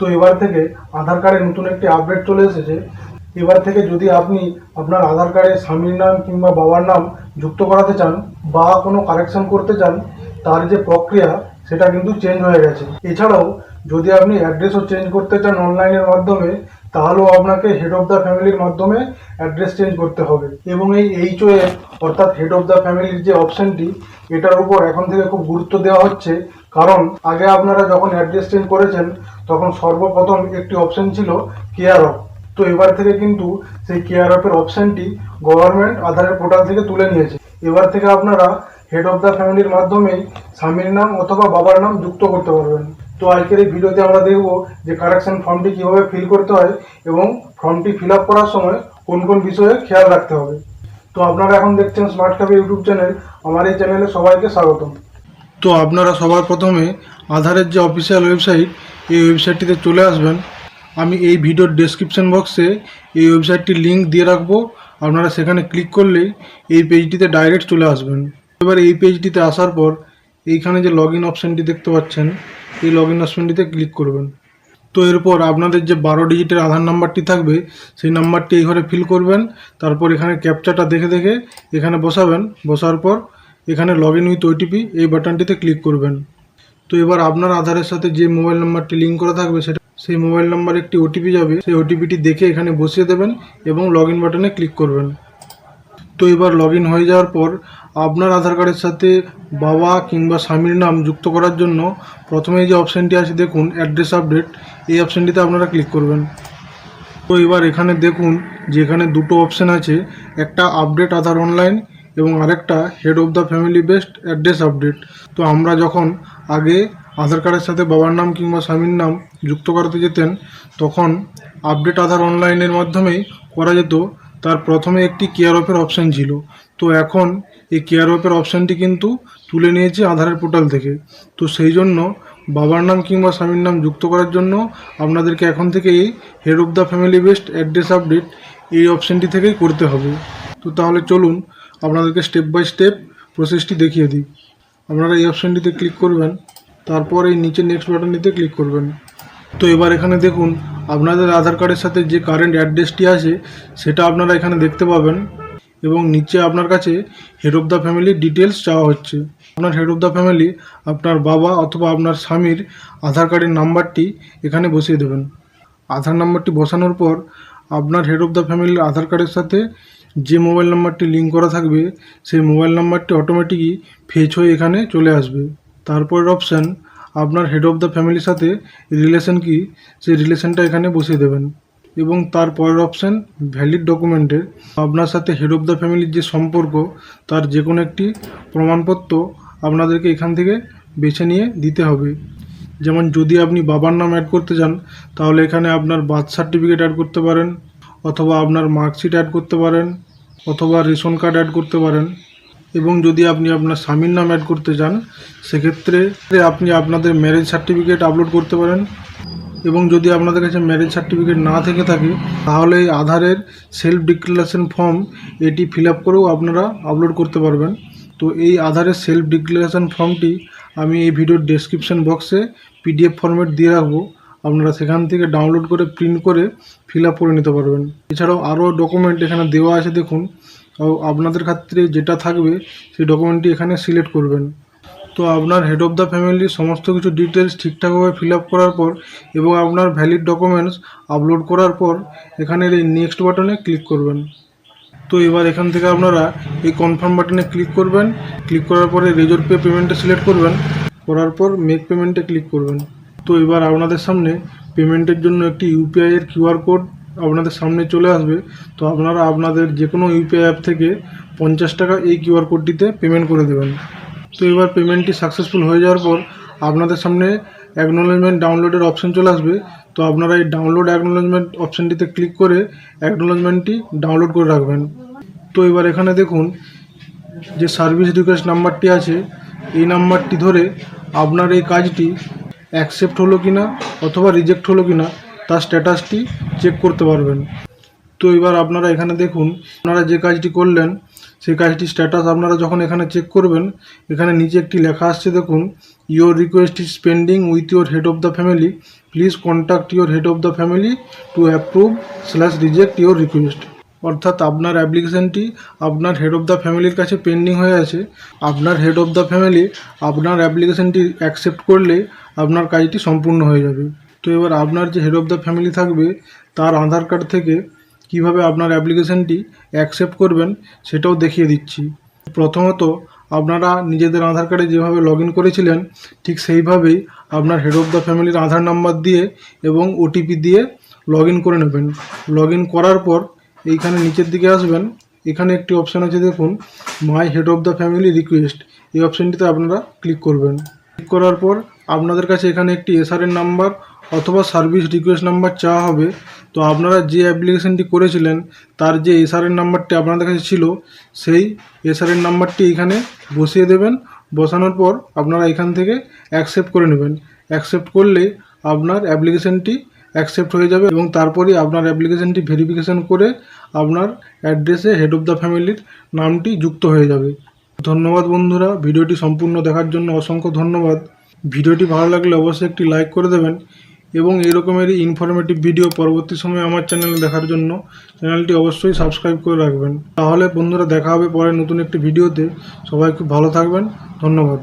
তো এবার থেকে আধার কার্ডে নতুন একটি আপডেট চলে এসেছে। এবার থেকে যদি আপনি আপনার আধার কার্ডে স্বামীর নাম কিংবা বাবার নাম যুক্ত করাতে চান বা কোনো কারেকশন করতে চান, তার যে প্রক্রিয়া, সেটা কিন্তু চেঞ্জ হয়ে গেছে। এছাড়াও, যদি আপনি অ্যাড্রেসও চেঞ্জ করতে চান অনলাইনের মাধ্যমে, তাহলেও আপনাকে হেড অফ দ্য ফ্যামিলির মাধ্যমে অ্যাড্রেস চেঞ্জ করতে হবে। এবং এই এইচও এর অর্থাৎ হেড অফ দ্য ফ্যামিলির যে অপশনটি এটার উপর এখন থেকে খুব গুরুত্ব দেওয়া হচ্ছে। কারণ আগে আপনারা যখন অ্যাড্রেস চেঞ্জ করেছেন, তখন সর্বপ্রথম একটি অপশন ছিল কেয়ার অফ তো এবার থেকে কিন্তু সেই কেয়ার অফের অপশনটি গভর্নমেন্ট আধারের পোর্টাল থেকে তুলে নিয়েছে। এবার থেকে আপনারা হেড অফ দ্য ফ্যামিলির মাধ্যমে স্বামীর নাম অথবা বাবার নাম যুক্ত করতে পারবেন। তো আজকের এই ভিডিওতে আমরা দেখব যে কারেকশন ফর্মটি কীভাবে ফিল করতে হয় এবং ফর্মটি ফিল আপ করার সময় কোন কোন বিষয়ে খেয়াল রাখতে হবে। তো আপনারা এখন দেখছেন স্মার্ট ক্যাফে ইউটিউব চ্যানেল আমার এই চ্যানেলে সবাইকে স্বাগতম। তো আপনারা সবার প্রথমে আধারের যে অফিসিয়াল ওয়েবসাইট এই ওয়েবসাইটটিতে চলে আসবেন। আমি এই ভিডিওর ডেসক্রিপশন বক্সে এই ওয়েবসাইটটির লিঙ্ক দিয়ে রাখব। আপনারা সেখানে ক্লিক করলেই এই পেজটিতে ডাইরেক্ট চলে আসবেন। এবার এই পেজটিতে আসার পর এইখানে যে লগ ইন অপশানটি দেখতে পাচ্ছেন, এই লগ ইন অপশানটিতে ক্লিক করবেন। তো এরপর আপনাদের যে বারো ডিজিটের আধার নাম্বারটি থাকবে, সেই নাম্বারটি এই ঘরে ফিল করবেন। তারপর এখানে ক্যাপচাটা দেখে দেখে এখানে বসাবেন। বসার পর এখানে লগ ইন উইথ ওটিপি এই বাটনটিতে ক্লিক করবেন। তো এবার আপনার আধারের সাথে যে মোবাইল নাম্বারটি লিঙ্ক করা থাকবে সেটা সেই মোবাইল নাম্বারে একটি ওটিপি যাবে। সেই ওটিপিটি দেখে এখানে বসিয়ে দেবেন এবং লগ ইন বাটনে ক্লিক করবেন। তো এবার লগ হয়ে যাওয়ার পর আপনার আধার কার্ডের সাথে বাবা কিংবা স্বামীর নাম যুক্ত করার জন্য প্রথমে যে অপশানটি আছে দেখুন অ্যাড্রেস আপডেট এই অপশানটিতে আপনারা ক্লিক করবেন। তো এবার এখানে দেখুন যে এখানে দুটো অপশান আছে, একটা আপডেট আধার অনলাইন এবং আরেকটা head of the family based address update তো আমরা যখন আগে আধার কার্ডের সাথে বাবার নাম কিংবা স্বামীর নাম যুক্ত করাতে যেতেন, তখন আপডেট আধার অনলাইনের মাধ্যমেই করা যেত। তার প্রথমে একটি কেয়ার অফের অপশান ছিল। তো এখন এই কেয়ার অফের অপশানটি কিন্তু তুলে নিয়েছে আধারের পোর্টাল থেকে। তো সেই জন্য বাবার নাম কিংবা স্বামীর নাম যুক্ত করার জন্য আপনাদেরকে এখন থেকেই head of the family based address update এই অপশানটি থেকেই করতে হবে। তো তাহলে চলুন আপনাদেরকে স্টেপ বাই স্টেপ প্রসেসটি দেখিয়ে দিই। আপনারা এই অপশানটিতে ক্লিক করবেন, তারপর এই নিচে নেক্সট বাটনটিতে ক্লিক করবেন। তো এবার এখানে দেখুন, আপনাদের আধার কার্ডের সাথে যে কারেন্ট অ্যাড্রেসটি আছে, সেটা আপনারা এখানে দেখতে পাবেন এবং নিচে আপনার কাছে হেড অফ দ্য ফ্যামিলির ডিটেলস চাওয়া হচ্ছে। আপনার হেড অফ দ্য ফ্যামিলি আপনার বাবা অথবা আপনার স্বামীর আধার কার্ডের নাম্বারটি এখানে বসিয়ে দেবেন। আধার নাম্বারটি বসানোর পর আপনার হেড অফ দ্য ফ্যামিলির আধার কার্ডের সাথে যে মোবাইল নাম্বারটি লিঙ্ক করা থাকবে, সেই মোবাইল নাম্বারটি অটোমেটিকই ফেচ হয়ে এখানে চলে আসবে। তারপরের অপশান আপনার হেড অফ দ্য ফ্যামিলির সাথে রিলেশন কি, সেই রিলেশনটা এখানে বসিয়ে দেবেন। এবং তারপরের অপশান ভ্যালিড ডকুমেন্টের আপনার সাথে হেড অফ দ্য ফ্যামিলির যে সম্পর্ক, তার যে কোনো একটি প্রমাণপত্র আপনাদেরকে এখান থেকে বেছে নিয়ে দিতে হবে। যেমন যদি আপনি বাবার নাম অ্যাড করতে চান, তাহলে এখানে আপনার বার্থ সার্টিফিকেট অ্যাড করতে পারেন। অথবা আপনার মার্কশিট অ্যাড করতে পারেন, অথবা রেশন কার্ড অ্যাড করতে পারেন, এবং যদি আপনি আপনার স্বামীর নাম অ্যাড করতে চান, সেক্ষেত্রে আপনি আপনাদের ম্যারেজ সার্টিফিকেট আপলোড করতে পারেন, এবং যদি আপনাদের কাছে ম্যারেজ সার্টিফিকেট না থেকে থাকে, তাহলে আধারের সেলফ ডিক্লারেশন ফর্ম এটি ফিল আপ করেও আপনারা আপলোড করতে পারবেন। তো এই আধারের সেলফ ডিক্লারেশন ফর্মটি আমি এই ভিডিওর ডেসক্রিপশন বক্সে পিডিএফ ফরম্যাট দিয়ে রাখব। আপনারা সেখান থেকে ডাউনলোড করে প্রিন্ট করে ফিল আপ করে নিতে পারবেন। এছাড়াও আরও ডকুমেন্ট এখানে দেওয়া আছে, দেখুন। আপনাদের ক্ষেত্রে যেটা থাকবে, সেই ডকুমেন্টটি এখানে সিলেক্ট করবেন। তো আপনার হেড অফ দ্য ফ্যামিলির সমস্ত কিছু ডিটেলস ঠিকঠাকভাবে ফিল আপ করার পর এবং আপনার ভ্যালিড ডকুমেন্টস আপলোড করার পর এখানের এই নেক্সট বাটনে ক্লিক করবেন। তো এবার এখান থেকে আপনারা এই কনফার্ম বাটনে ক্লিক করবেন। ক্লিক করার পরে রেজর পে পেমেন্টটা সিলেক্ট করবেন। করার পর মেক পেমেন্টে ক্লিক করবেন। তো এবার আপনাদের সামনে পেমেন্টের জন্য একটি ইউপিআই এর কিউআর কোড আপনাদের সামনে চলে আসবে। তো আপনারা আপনাদের যে কোনো ইউপিআই অ্যাপ থেকে পঞ্চাশ টাকা এই কিউআর কোডটিতে পেমেন্ট করে দেবেন। তো এবার পেমেন্টটি সাকসেসফুল হয়ে যাওয়ার পর আপনাদের সামনে অ্যাকনোলেজমেন্ট ডাউনলোডের অপশন চলে আসবে। তো আপনারা এই ডাউনলোড অ্যাকনোলেজমেন্ট অপশানটিতে ক্লিক করে অ্যাকনোলেজমেন্টটি ডাউনলোড করে রাখবেন। তো এবার এখানে দেখুন যে সার্ভিস রিকোয়েস্ট নাম্বারটি আছে, এই নাম্বারটি ধরে আপনার এই কাজটি অ্যাকসেপ্ট হলো কি না অথবা রিজেক্ট হলো কি না তার স্ট্যাটাসটি চেক করতে পারবেন। তো এবার আপনারা এখানে দেখুন, আপনারা যে কাজটি করলেন, সেই কাজটি স্ট্যাটাস আপনারা যখন এখানে চেক করবেন, এখানে নিচে একটি লেখা আসছে, দেখুন your request is pending with your head of the family please contact your head of the family to approve slash reject your request অর্থাৎ আপনার অ্যাপ্লিকেশনটি আপনার হেড অফ দ্য ফ্যামিলির কাছে পেন্ডিং হয়ে আছে। আপনার হেড অফ দ্য ফ্যামিলি আপনার অ্যাপ্লিকেশনটি অ্যাকসেপ্ট করলে আপনার কাজটি সম্পূর্ণ হয়ে যাবে। তো এবার আপনার যে হেড অফ দ্য ফ্যামিলি থাকবে, তার আধার কার্ড থেকে কীভাবে আপনার অ্যাপ্লিকেশনটি অ্যাকসেপ্ট করবেন সেটাও দেখিয়ে দিচ্ছি। প্রথমত, আপনারা নিজেদের আধার কার্ডে যেভাবে লগ করেছিলেন, ঠিক সেইভাবেই আপনার হেড অফ দ্য ফ্যামিলির আধার নাম্বার দিয়ে এবং ওটিপি দিয়ে লগ করে নেবেন। লগ করার পর এইখানে নিচের দিকে আসবেন, এখানে একটি অপশান আছে দেখুন my head of the family request এই অপশানটিতে আপনারা ক্লিক করবেন। ক্লিক করার পর আপনাদের কাছে এখানে একটি এসআরএন নাম্বার অথবা সার্ভিস রিকোয়েস্ট নাম্বার চাওয়া হবে। তো আপনারা যে অ্যাপ্লিকেশনটি করেছিলেন, তার যে এসআরএন নাম্বারটি আপনাদের কাছে ছিল, সেই এসআরএন নাম্বারটি এখানে বসিয়ে দেবেন। বসানোর পর আপনারা এখান থেকে অ্যাকসেপ্ট করে নেবেন। অ্যাকসেপ্ট করলে আপনার অ্যাপ্লিকেশনটি অ্যাকসেপ্ট হয়ে যাবে এবং তারপরেই আপনার অ্যাপ্লিকেশানটি ভেরিফিকেশন করে আপনার অ্যাড্রেসে হেড অফ দ্য ফ্যামিলির নামটি যুক্ত হয়ে যাবে। ধন্যবাদ বন্ধুরা, ভিডিওটি সম্পূর্ণ দেখার জন্য অসংখ্য ধন্যবাদ। ভিডিওটি ভালো লাগলে অবশ্যই একটি লাইক করে দেবেন এবং এই রকমেরই ইনফরমেটিভ ভিডিও পরবর্তী সময়ে আমার চ্যানেলে দেখার জন্য চ্যানেলটি অবশ্যই সাবস্ক্রাইব করে রাখবেন। তাহলে বন্ধুরা দেখা হবে পরে নতুন একটি ভিডিওতে সবাই খুব ভালো থাকবেন। ধন্যবাদ।